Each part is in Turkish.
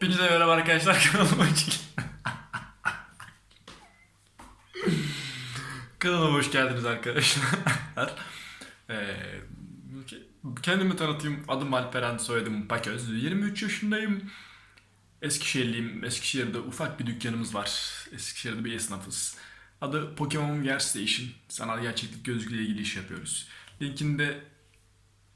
Hepinize merhaba arkadaşlar kanalıma hoş Kanalıma hoş geldiniz arkadaşlar. Ee, kendimi tanıtayım. Adım Alperen, soyadım Paköz. 23 yaşındayım. Eskişehirliyim. Eskişehir'de ufak bir dükkanımız var. Eskişehir'de bir esnafız. Adı Pokemon Gear Station. Sanal gerçeklik gözlüğüyle ilgili iş yapıyoruz. Linkini de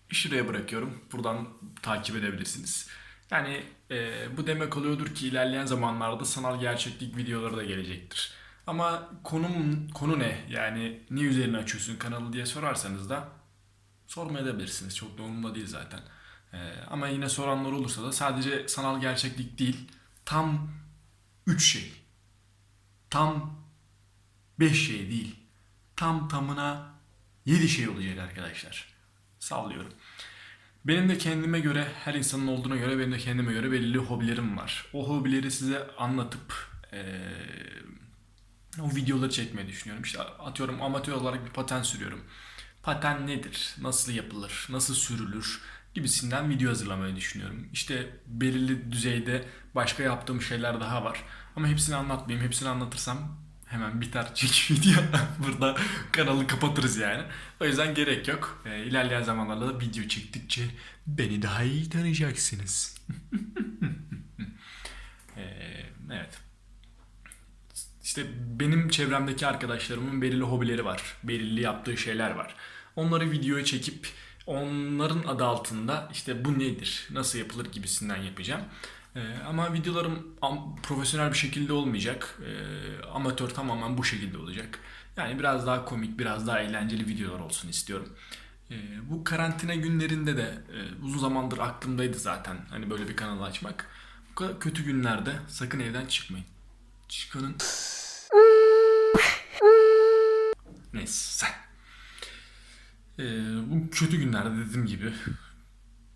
şuraya bırakıyorum. Buradan takip edebilirsiniz. Yani e, bu demek oluyordur ki ilerleyen zamanlarda sanal gerçeklik videoları da gelecektir. Ama konum konu ne? Yani niye üzerine açıyorsun kanalı diye sorarsanız da sormayabilirsiniz. Çok da umurumda değil zaten. E, ama yine soranlar olursa da sadece sanal gerçeklik değil, tam 3 şey. Tam 5 şey değil. Tam tamına 7 şey olacak arkadaşlar. Sallıyorum. Benim de kendime göre, her insanın olduğuna göre benim de kendime göre belirli hobilerim var. O hobileri size anlatıp eee, o videoları çekmeyi düşünüyorum. İşte atıyorum amatör olarak bir paten sürüyorum. Paten nedir? Nasıl yapılır? Nasıl sürülür? Gibisinden video hazırlamayı düşünüyorum. İşte belirli düzeyde başka yaptığım şeyler daha var. Ama hepsini anlatmayayım. Hepsini anlatırsam hemen biter çek video. Burada kanalı kapatırız yani. O yüzden gerek yok. Ee, ilerleyen zamanlarda da video çektikçe beni daha iyi tanıyacaksınız. Ee, evet. İşte benim çevremdeki arkadaşlarımın belirli hobileri var. Belirli yaptığı şeyler var. Onları videoya çekip onların adı altında işte bu nedir, nasıl yapılır gibisinden yapacağım. Ee, ama videolarım profesyonel bir şekilde olmayacak. Ee, amatör tamamen bu şekilde olacak. Yani biraz daha komik, biraz daha eğlenceli videolar olsun istiyorum. Ee, bu karantina günlerinde de e, uzun zamandır aklımdaydı zaten hani böyle bir kanal açmak. Bu kadar kötü günlerde sakın evden çıkmayın. Çıkanın... Neyse. Ee, bu kötü günlerde dediğim gibi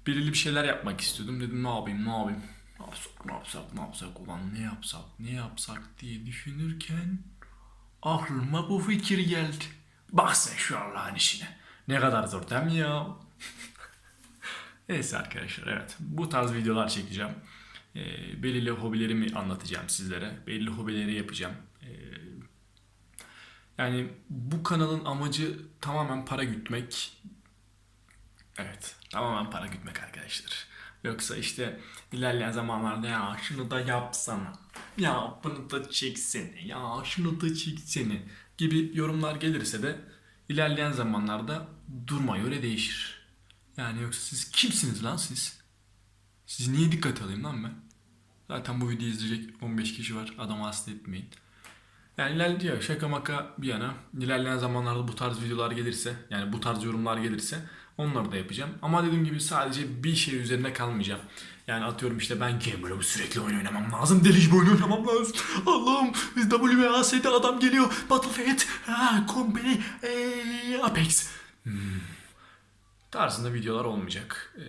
belirli bir şeyler yapmak istiyordum. Dedim ne yapayım ne yapayım. Ne yapsak ne yapsak ne yapsak ulan ne yapsak ne yapsak diye düşünürken aklıma bu fikir geldi. Bak sen şu Allah'ın işine. Ne kadar zor değil mi ya? Neyse arkadaşlar evet bu tarz videolar çekeceğim. Ee, belirli hobilerimi anlatacağım sizlere. Belirli hobileri yapacağım. Ee, yani bu kanalın amacı tamamen para gütmek. Evet tamamen para gütmek arkadaşlar. Yoksa işte ilerleyen zamanlarda ya şunu da yapsana. Ya bunu da çeksene. Ya şunu da çeksene. Gibi yorumlar gelirse de ilerleyen zamanlarda duruma göre değişir. Yani yoksa siz kimsiniz lan siz? Siz niye dikkat alayım lan ben? Zaten bu videoyu izleyecek 15 kişi var. Adamı hasta etmeyin. Yani ilerliyor şaka maka bir yana. İlerleyen zamanlarda bu tarz videolar gelirse yani bu tarz yorumlar gelirse onları da yapacağım. Ama dediğim gibi sadece bir şey üzerine kalmayacağım. Yani atıyorum işte ben gamer'ım sürekli oyun oynamam lazım. Delici bir oyun oynamam lazım. Allah'ım WAS'de adam geliyor. Battlefield, ha, Company, ee, Apex. Hmm. Tarzında videolar olmayacak. Ee,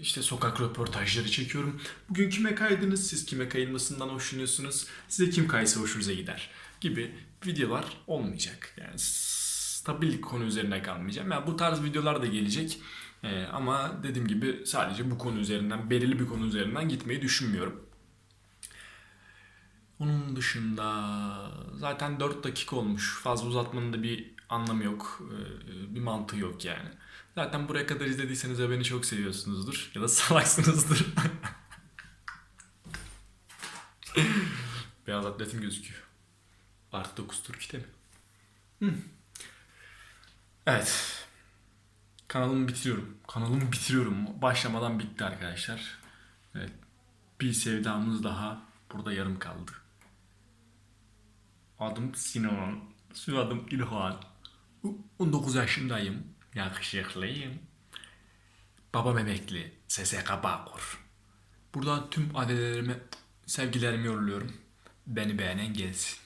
işte sokak röportajları çekiyorum. Bugün kime kaydınız? Siz kime kayılmasından hoşlanıyorsunuz? Size kim kaysa hoşunuza gider? Gibi videolar olmayacak. Yani stabil konu üzerine kalmayacağım. Yani bu tarz videolar da gelecek. Ee, ama dediğim gibi sadece bu konu üzerinden, belirli bir konu üzerinden gitmeyi düşünmüyorum. Onun dışında zaten 4 dakika olmuş. Fazla uzatmanın da bir anlamı yok. Ee, Bir mantığı yok yani. Zaten buraya kadar izlediyseniz de beni çok seviyorsunuzdur. Ya da salaksınızdır. Beyaz atletim gözüküyor. Artı 9 tur kite mi? Hı. Evet. Kanalımı bitiriyorum. Kanalımı bitiriyorum. Başlamadan bitti arkadaşlar. Evet. Bir sevdamız daha burada yarım kaldı. Adım Sinan. Soyadım İlhan. 19 yaşındayım. Yakışıklıyım. Babam emekli. SSK Bağkur. Buradan tüm ailelerime sevgilerimi yolluyorum. Beni beğenen gelsin.